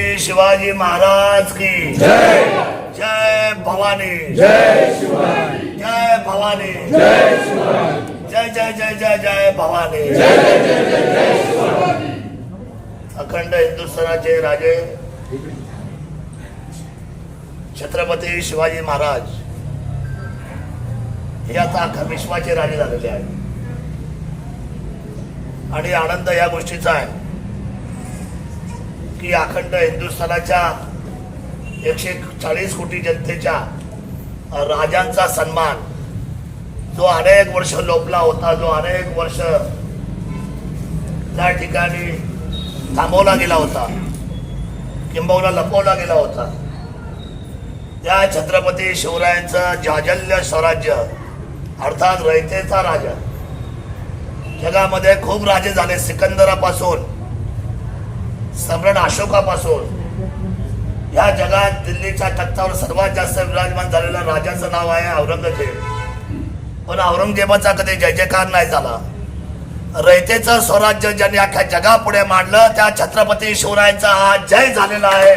शिवाजी महाराज की। जय। जय भवानी। जय शिवाजी। जय भवानी। जय शिवाजी। जय जय जय जय जय भवानी। जय जय जय जय जय शिवाजी। अखंड हिंदुस्थानाचे राजे छत्रपती शिवाजी महाराज हे आता अख्खा विश्वाचे राजे झालेले आहेत. आणि आनंद या गोष्टीचा आहे. की अखंड हिंदुस्थानाच्या एकशे चाळीस कोटी जनतेच्या राजांचा सन्मान जो अनेक वर्ष लोपला होता जो अनेक वर्ष त्या ठिकाणी थांबवला गेला होता किंबहुना लपवला गेला होता. त्या छत्रपती शिवरायांचं जाजल्य स्वराज्य अर्थात रयतेचा राजा जगामध्ये खूप राजे झाले. सिकंदरापासून सम्राट अशोकापासून. या जगात दिल्लीच्या तख्तावर सर्वात जास्त विराजमान झालेला राजाचं नाव आहे औरंगजेब. पण औरंगजेबाचा कधी जय जयकार नाही झाला. रयतेचं स्वराज्य ज्यांनी अख्ख्या जगापुढे मांडलं त्या छत्रपती शिवरायांचा हा जय झालेला आहे.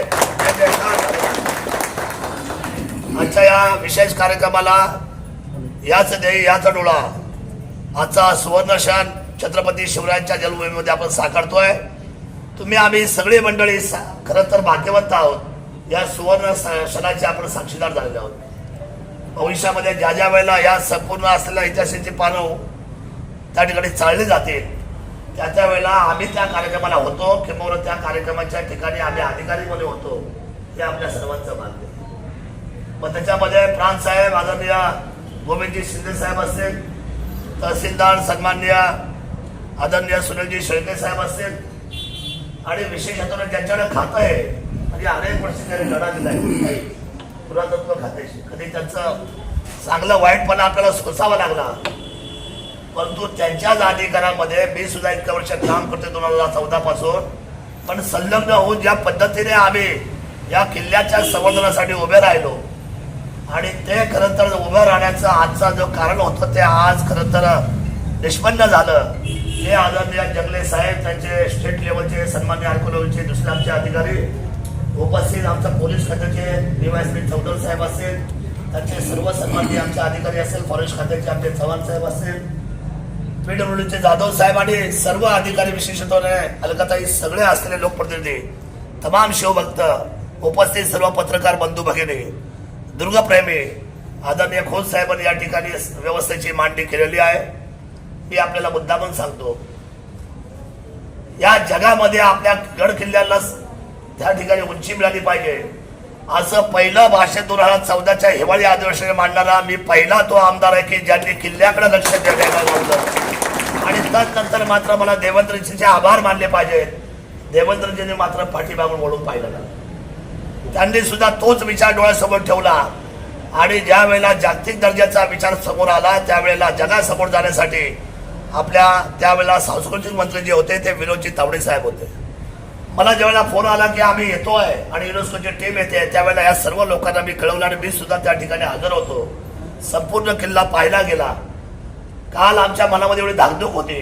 आजच्या या विशेष कार्यक्रमाला याच ध्येय याच डोळा. आजचा सुवर्णशान छत्रपती शिवरायांच्या जन्मभूमीमध्ये आपण साकारतोय. तुम्ही आम्ही सगळी मंडळी सा- खरं तर भाग्यवंत आहोत. या सुवर्ण स- क्षणाचे आपण साक्षीदार झालेले आहोत. भविष्यामध्ये ज्या ज्या वेळेला या संपूर्ण असलेल्या इतिहासाची पानं त्या ठिकाणी चालली जातील त्या त्या वेळेला आम्ही त्या कार्यक्रमाला होतो किंवा त्या कार्यक्रमाच्या ठिकाणी आम्ही अधिकारी म्हणून होतो हे आपल्या सर्वांचं मान्य मग त्याच्यामध्ये प्रांत साहेब आदरणीय गोविंदजी शिंदे साहेब असतील तहसीलदार सन्माननीय आदरणीय सुनीलजी शेळके साहेब असतील आणि विशेष हातून ज्यांच्याकडे खातं आहे म्हणजे अनेक वर्ष त्यांनी लढा दिला आहे पुरातत्व खात्याशी कधी त्यांचं चांगलं वाईटपणा आपल्याला सोसावा लागला. परंतु त्यांच्याच अधिकारामध्ये मी सुद्धा इतक्या वर्ष काम करते दोन हजार चौदा पासून पण संलग्न होऊन ज्या पद्धतीने आम्ही या किल्ल्याच्या संवर्धनासाठी उभे राहिलो आणि ते खरं तर उभं राहण्याचं आजचा जो कारण होतं ते आज खरं तर निष्पन्न झालं. हे आदरणीय जंगले साहेब त्यांचे स्टेट लेवलचे सन्मान्य आर्कोलॉजीचे दुसरे आमचे अधिकारी उपस्थित आमच्या पोलीस खात्याचे डीवायसपी चौधर साहेब असेल त्यांचे सर्व सन्मान्य आमचे अधिकारी असेल फॉरेस्ट खात्याचे आमचे चव्हाण साहेब असेल पीडब्ल्यूडीचे जाधव साहेब आणि सर्व अधिकारी विशेषत्वाने अलकाताई सगळे असलेले लोकप्रतिनिधी तमाम शिवभक्त उपस्थित सर्व पत्रकार बंधू भगिनी दुर्गप्रेमी आदरणीय खोत साहेबांनी या ठिकाणी व्यवस्थेची मांडणी केलेली आहे. मी आपल्याला मुद्दामून सांगतो. या जगामध्ये आपल्या गड किल्ल्याला त्या ठिकाणी उंची मिळाली पाहिजे. असं पहिलं भाषण दोन हजार चौदाच्या हिवाळी अधिवेशनात मांडणारा मी पहिला तो आमदार आहे की ज्यांनी किल्ल्याकडे लक्ष द्यायला आणि त्यानंतर मात्र मला देवेंद्रजींचे आभार मानले पाहिजेत. देवेंद्रजींनी मात्र पाठीमागून वळून पाहिलं त्यांनी सुद्धा तोच विचार डोळ्यासमोर ठेवला. आणि ज्या वेळेला जागतिक दर्जाचा विचार समोर आला त्यावेळेला जगासमोर जाण्यासाठी आपल्या त्यावेळेला सांस्कृतिक मंत्री जे होते ते विनोदजी तावडे साहेब होते. मला ज्यावेळेला फोन आला की आम्ही येतो आहे आणि युनेस्कोची टीम येते त्यावेळेला या सर्व लोकांना मी कळवलं आणि मी सुद्धा त्या ठिकाणी हजर होतो. संपूर्ण किल्ला पाहिला गेला. काल आमच्या मनामध्ये एवढी धाकधूक होती.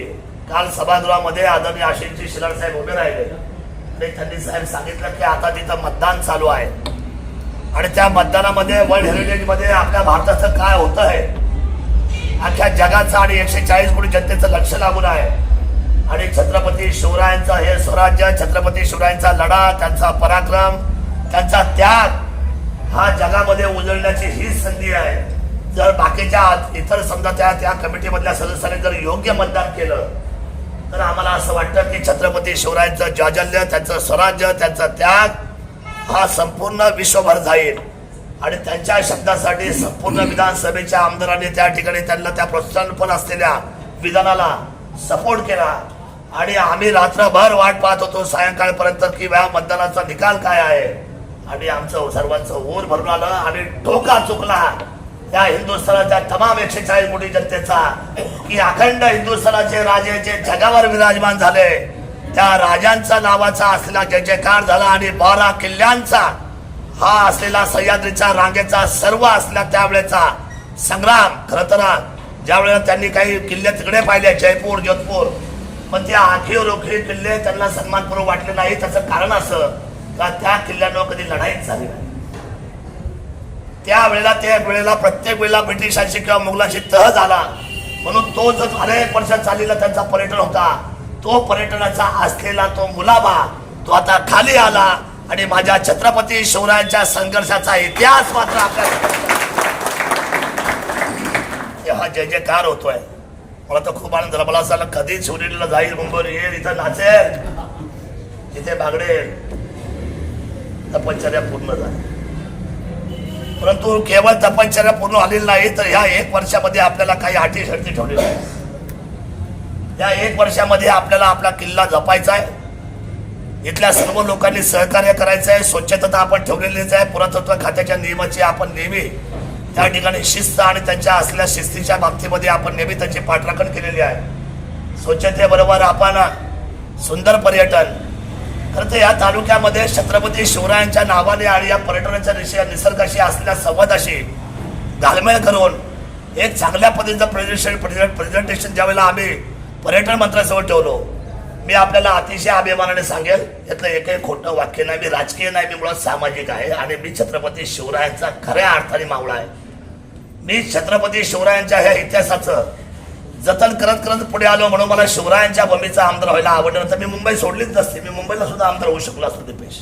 काल सभागृहामध्ये आदरणीय आशिषजी शिलार साहेब उभे राहिले. आणि त्यांनी साहेब सांगितलं की आता तिथं मतदान चालू आहे. आणि त्या मतदानामध्ये वर्ल्ड हेरिटेजमध्ये आपल्या भारताचं काय होतं आहे अख्ख्या जगाचं आणि एकशे चाळीस कोटी जनतेचं लक्ष लागून आहे. आणि छत्रपती शिवरायांचा हे स्वराज्य छत्रपती शिवरायांचा लढा त्यांचा पराक्रम त्यांचा त्याग हा जगामध्ये उजळण्याची हीच संधी आहे. जर बाकीच्या इतर समजा त्या त्या कमिटीमधल्या सदस्यांनी जर योग्य मतदान केलं तर आम्हाला असं वाटतं की छत्रपती शिवरायांचं जाजल्य त्यांचं स्वराज्य त्यांचा त्याग हा संपूर्ण विश्वभर जाईल. आणि त्यांच्या शब्दासाठी संपूर्ण विधानसभेच्या आमदारांनी त्या ठिकाणी त्यांना त्या प्रोत्साहन असलेल्या विधानाला सपोर्ट केला. आणि आम्ही रात्रभर वाट पाहत होतो सायंकाळपर्यंत की या मतदानाचा निकाल काय आहे. आणि आमचं सर्वांचं ऊर भरून आलं आणि ठोका चुकला. या हिंदुस्थानाच्या तमाम एकशे चाळीस कोटी जनतेचा की अखंड हिंदुस्थानाचे राजे जे जगावर विराजमान झाले त्या राजांचा नावाचा असलेला जय जयकार झाला आणि बारा किल्ल्यांचा हा असलेला सह्याद्रीचा रांगेचा सर्व असला त्यावेळेचा संग्राम. खर तर ज्या वेळेला त्यांनी काही किल्ले तिकडे पाहिले जयपूर जोधपूर पण ते आखीव रोखी किल्ले त्यांना सन्मानपूर्वक वाटले नाही. त्याचं कारण असं का त्या किल्ल्यानं कधी लढाईच झाली नाही. त्यावेळेला त्या वेळेला प्रत्येक वेळेला ब्रिटिशांशी किंवा मुघलांशी तह झाला. म्हणून तो जो अनेक वर्ष चाललेला त्यांचा पर्यटन होता तो पर्यटनाचा असलेला तो मुलाबा तो आता खाली आला. आणि माझ्या छत्रपती शिवरायांच्या संघर्षाचा इतिहास मात्र आपल्याला तेव्हा जय जयकार होतोय. मला तर खूप आनंद झाला. मला असं कधी शिवनेरीला जाईल मुंबईवर. येईल इथं नाचेल. इथे बागडेल तपश्चर्या पूर्ण झाली परंतु केवळ तपश्चर्या पूर्ण आलेली नाही तर ह्या एक वर्षामध्ये आपल्याला काही अटी शर्ती ठेवलेल्या आहेत या एक वर्षामध्ये आपल्याला आपला किल्ला जपायचा आहे. इथल्या सर्व लोकांनी सहकार्य करायचं आहे स्वच्छता आपण ठेवलेलीच आहे पुरातत्व खात्याच्या नियमाची आपण नेहमी त्या ठिकाणी शिस्त आणि त्यांच्या असलेल्या शिस्तीच्या बाबतीमध्ये आपण नेहमी त्यांची पाठराखण केलेली आहे. स्वच्छतेबरोबर आपण सुंदर पर्यटन खरं तर या तालुक्यामध्ये छत्रपती शिवरायांच्या नावाने आणि या पर्यटनाच्या विषय निसर्गाशी असलेल्या संवादाशी घालमेळ करून एक चांगल्या पद्धतीचं प्रेझेंटेशन प्रेझेंटेशन ज्यावेळेला आम्ही पर्यटन मंत्र्यासमोर ठेवलो. मी आपल्याला अतिशय अभिमानाने सांगेल यातलं एकही खोटं वाक्य नाही मी राजकीय नाही मी मुळात सामाजिक आहे आणि मी छत्रपती शिवरायांचा खऱ्या अर्थाने मावळा आहे. मी छत्रपती शिवरायांच्या ह्या इतिहासाचं जतन करत करत पुढे आलो म्हणून मला शिवरायांच्या भूमीचा आमदार व्हायला आवडलं तर मी मुंबई सोडलीच नसते. मी मुंबईला सुद्धा आमदार होऊ शकलो असतो दीपेश.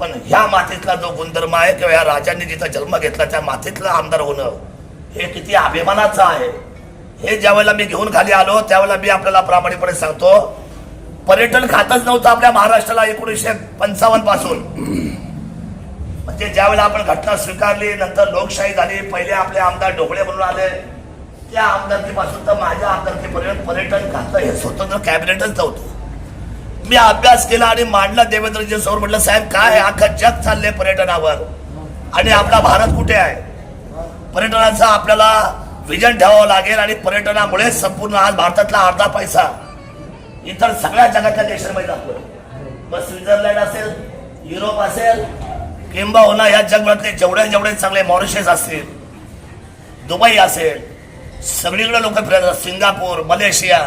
पण ह्या मातीतला जो गुणधर्म आहे किंवा या राजांनी जिथं जन्म घेतला त्या मातीतला आमदार होणं हे किती अभिमानाचं आहे. हे ज्यावेळेला मी घेऊन खाली आलो त्यावेळेला मी आपल्याला प्रामाणिकपणे सांगतो पर्यटन खातच नव्हतं आपल्या महाराष्ट्राला एकोणीसशे पंचावन्नपासून. म्हणजे ज्यावेळेला आपण घटना स्वीकारली नंतर लोकशाही झाली पहिले आपले आमदार ढोबळे म्हणून आले त्या आमदारकीपासून तर माझ्या आमदारकीपर्यंत पर्यटन खातं हे स्वतंत्र कॅबिनेटच नव्हतं. मी अभ्यास केला आणि मांडला देवेंद्रजी समोर म्हटलं साहेब काय आहे? अख्खं जग चाललंय पर्यटनावर. आणि आपला भारत कुठे आहे? पर्यटनाचा आपल्याला विजन ठेवावं लागेल आणि पर्यटनामुळे संपूर्ण आज भारतातला अर्धा पैसा इतर सगळ्या जगातल्या देशांमध्ये जातो मग स्वित्झर्लंड असेल युरोप असेल किंबहुना या जगभरातले जेवढे जेवढे चांगले मॉरिशस असतील दुबई असेल सगळीकडे लोक फिरत सिंगापूर मलेशिया.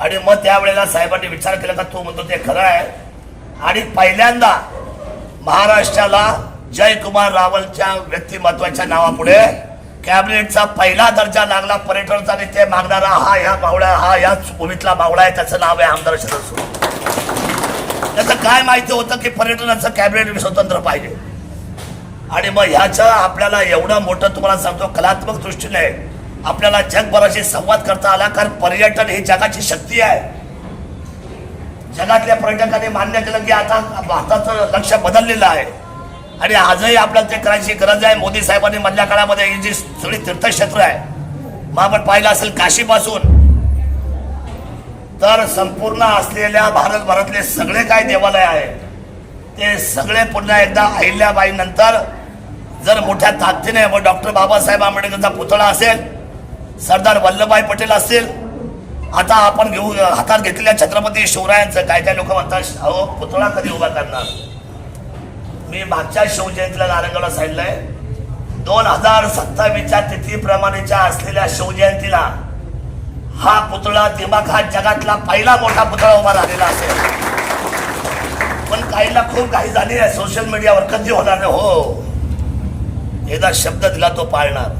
आणि मग त्यावेळेला साहेबांनी विचार केला का तू म्हणतो ते खरं आहे. आणि पहिल्यांदा महाराष्ट्राला जयकुमार रावलच्या व्यक्तिमत्वाच्या नावापुढे कॅबिनेटचा पहिला दर्जा लागला पर्यटनाचा नेते मागणारा हा ह्या बावळा हा या भूमीतला बावळा आहे त्याचं नाव आहे आमदार शरद त्याचं काय माहिती होतं की पर्यटनाचं कॅबिनेट स्वतंत्र पाहिजे. आणि मग ह्याचं आपल्याला एवढं मोठं तुम्हाला सांगतो कलात्मक दृष्टीने आपल्याला जगभराशी संवाद करता आला कारण पर्यटन ही जगाची शक्ती आहे. जगातल्या पर्यटकांनी मान्य केलं की आता भारताचं लक्ष बदललेलं आहे. आणि आजही आपल्याला ते करायची गरज आहे. मोदी साहेबांनी मधल्या काळामध्ये ही जी सगळी तीर्थक्षेत्र आहे मग आपण पाहिलं असेल काशीपासून तर संपूर्ण असलेल्या भारतभरातले सगळे काय देवालय आहेत ते सगळे पुन्हा एकदा अहिल्याबाई नंतर जर मोठ्या ताकदीने मग डॉक्टर बाबासाहेब आंबेडकरचा पुतळा असेल सरदार वल्लभभाई पटेल असतील आता आपण घेऊ हातात घेतलेल्या छत्रपती शिवरायांचं काय काय लोक म्हणतात अहो पुतळा कधी उभा करणार? मी मागच्या शिवजयंतीला नारंगावला सांगितलंय दोन हजार सत्तावीसच्या तिथीप्रमाणेच्या असलेल्या शिवजयंतीला हा पुतळा दिमाखात जगातला पहिला मोठा पुतळा उभा राहिलेला असेल. पण काहीला खूप काही झाली आहे. सोशल मीडियावर कधी होणार नाही. हो. एकदा शब्द दिला तो पाळणार.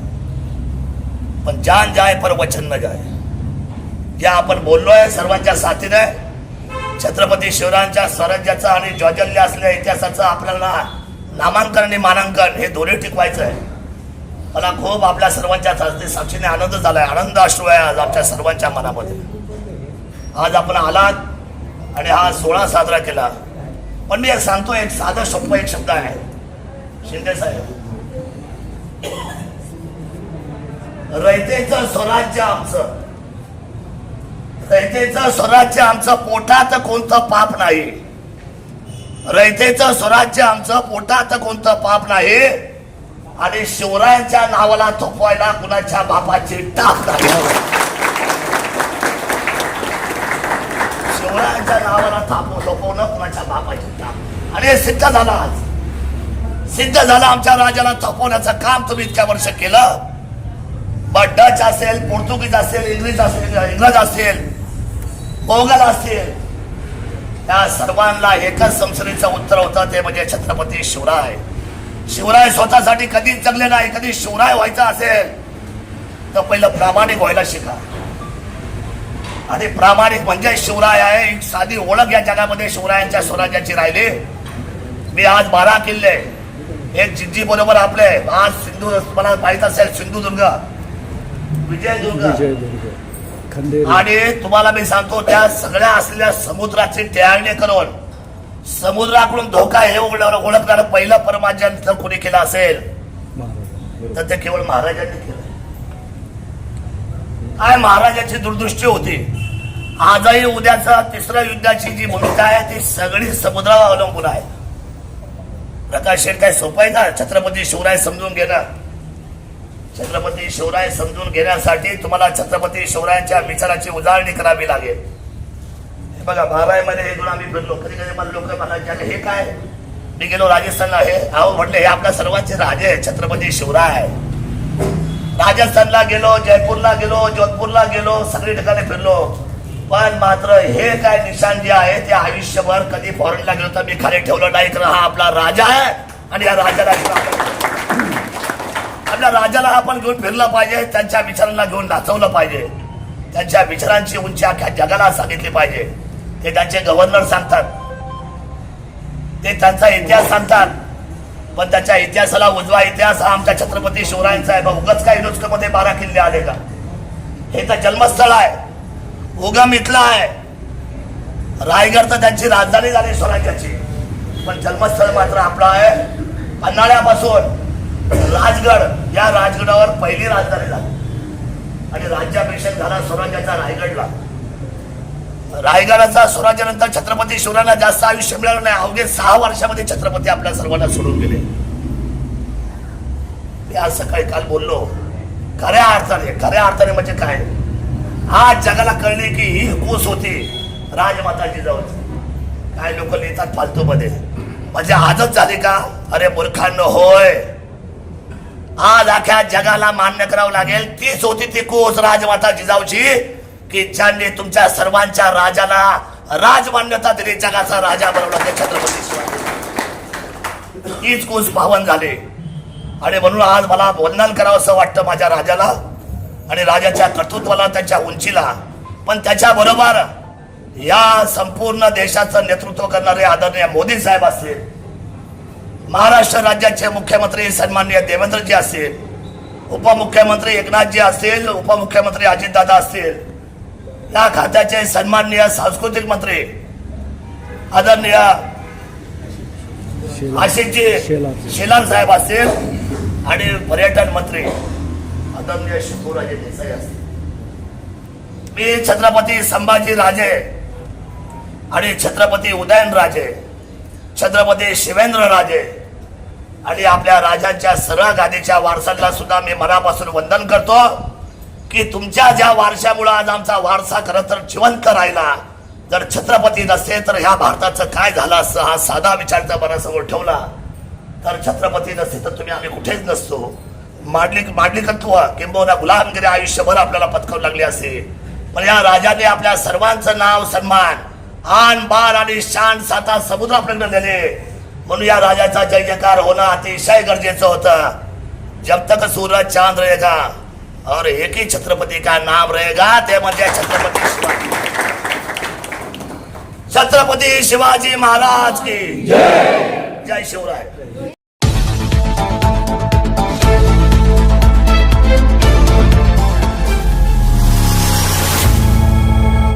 पण जान जाय पर वचन न जाय. जे आपण बोललोय सर्वांच्या साथीने छत्रपती शिवरायांच्या स्वराज्याचं आणि ज्वाजल्य असलेल्या इतिहासाचं आपल्याला नामांकन आणि मानांकन हे दोन्ही टिकवायचं आहे मला खूप आपल्या सर्वांच्या साक्षीने आनंद झालाय. आनंद अश्रू आहे आज आमच्या सर्वांच्या मनामध्ये. आज आपण आलात आणि हा सोहळा साजरा केला. पण मी एक सांगतो एक साधं सोपं एक शब्द आहे. शिंदे साहेब रयतेचं स्वराज्य आमचं. रयतेचं स्वराज्य आमचं पोटात कोणतं पाप नाही. रयतेचं स्वराज्य आमचं पोटात कोणतं पाप नाही. आणि शिवरायांच्या नावाला थोपवायला कुणाच्या बापाची टाप नाही. शिवरायांच्या नावाला थापू थोपवणं कुणाच्या बापाची टाप आणि सिद्ध झाला आज. सिद्ध झालं आमच्या राजाला थोपवण्याचं काम तुम्ही इतक्या वर्ष केलं. बट डच असेल पोर्तुगीज असेल इंग्लिश असेल इंग्रज असेल. मोगल असेल त्या सर्वांना एकच संसदेचं उत्तर होतं ते म्हणजे छत्रपती शिवराय. शिवराय स्वतःसाठी कधीच जगले नाही कधी शिवराय व्हायचं असेल तर पहिलं प्रामाणिक व्हायला शिका. आणि प्रामाणिक म्हणजे शिवराय आहे एक साधी ओळख या जगामध्ये शिवरायांच्या स्वराज्याची राहिली. मी आज बारा किल्ले एक जिज्जी बरोबर आपले आज सिंधू मला माहीत असेल सिंधुदुर्ग विजयदुर्ग. आणि तुम्हाला मी सांगतो त्या सगळ्या असलेल्या समुद्राची टेहाळणी करून समुद्राकडून धोका हे ओळखणार ओळखणारं पहिलं परमाजन जर कोणी केलं असेल तर ते केवळ महाराजांनी केलं. काय महाराजांची दूरदृष्टी होती? आजही उद्याचा तिसऱ्या युद्धाची जी भूमिका आहे ती सगळी समुद्रावर अवलंबून आहे. प्रकाश शेठ काय सोपं आहे का? छत्रपती शिवराय समजून घेणं? छत्रपती शिवराय समजून घेण्यासाठी तुम्हाला छत्रपती शिवरायांच्या विचाराची उजाळणी करावी लागेल. हे बघा बाराईमध्ये हे आम्ही फिरलो कधी कधी मला लोक म्हणायचे हे काय? मी गेलो राजस्थानला. हे अहो म्हटले हे आपल्या सर्वांचे राजे आहे, छत्रपती शिवराय. राजस्थानला गेलो जयपूरला गेलो जोधपूरला गेलो सगळी ठिकाणी फिरलो. पण मात्र हे काय निशाण जे आहे ते आयुष्यभर कधी फॉरेनला गेलो तर मी खाली ठेवलं नाही तर हा आपला राजा आहे. आणि या राजाला आपल्या राजाला आपण घेऊन फिरलं पाहिजे त्यांच्या विचारांना घेऊन नाचवलं पाहिजे. त्यांच्या विचारांची उंची अख्ख्या जगाला सांगितली पाहिजे. ते त्यांचे गव्हर्नर सांगतात. ते त्यांचा इतिहास सांगतात. पण त्याच्या इतिहासाला उजवा इतिहास हा आमच्या छत्रपती शिवरायांचा आहे. बघ उगाच काय युनेस्कोमध्ये बारा किल्ले आले का? हे तर जन्मस्थळ आहे. उगम इथला आहे. रायगड तर त्यांची राजधानी झाली स्वराज्याची. पण जन्मस्थळ मात्र आपलं आहे. पन्हाळ्यापासून. राजगड या राजगडावर पहिली राजधानी झाली. आणि राज्याभिषेक झाला स्वराज्याचा रायगडला. रायगडाचा स्वराज्यानंतर छत्रपती शिवरायांना जास्त आयुष्य मिळालं नाही. अवघे सहा वर्षामध्ये छत्रपती आपल्या सर्वांना सोडून गेले. मी आज सकाळी काल बोललो खऱ्या अर्थाने खऱ्या अर्थाने म्हणजे काय? आज जगाला कळले की ही हुकूस होती राजमाता जिजाऊची काय लोक लिहितात फालतू मध्ये म्हणजे आजच झाले का? अरे मूर्खांनो होय. आज अख्या जगाला मान्य करावं लागेल. तीच होती ती कोस राजमाता जिजाऊची. की ज्यांनी तुमच्या सर्वांच्या राजाला राजमान्यता दिली जगाचा राजा बनवला ते छत्रपती शिवाजी. तीच कोच पावन झाले. आणि म्हणून आज मला वंदन करावं असं वाटतं माझ्या राजाला आणि राजाच्या कर्तृत्वाला त्याच्या उंचीला. पण त्याच्या बरोबर या संपूर्ण देशाचं नेतृत्व करणारे आदरणीय मोदी साहेब असतील महाराष्ट्र राज्याचे मुख्यमंत्री सन्माननीय देवेंद्रजी असतील उपमुख्यमंत्री एकनाथजी असतील उपमुख्यमंत्री अजितदादा असतील या खात्याचे सन्माननीय सांस्कृतिक मंत्री आदरणीय आशिषजी शेलार. शेलार साहेब असतील आणि पर्यटन मंत्री आदरणीय शंभूराजे देसाई असतील मी छत्रपती संभाजी राजे आणि छत्रपती उदयनराजे छत्रपती शिवेंद्र राजे. आणि आपल्या राजांच्या सरळ गादीच्या वारसांना सुद्धा मी मनापासून वंदन करतो की तुमच्या ज्या वारशामुळे आज आमचा वारसा खरं तर जिवंत राहिला. जर छत्रपती नसते तर ह्या भारताचं काय झालं असतं हा साधा विचार जर मनासमोर ठेवला. तर छत्रपती नसते तर तुम्ही आम्ही कुठेच नसतो. मांडली मांडलिकत्व किंबहुना गुलामगिरी आयुष्यभर आपल्याला पत्करू लागली असेल पण या राजाने आपल्या सर्वांचं नाव सन्मान आन बाण आणि शान साता समुद्रापर्यंत झाले म्हणून या राजाचा जय जयकार होणं अतिशय गरजेचं होतं. जब तक सूरज चांद रहेगा और एक ही छत्रपती का नाम रहेगा ते म्हणजे छत्रपती शिवाजी. छत्रपती शिवाजी महाराज की जय. जय शिवराय.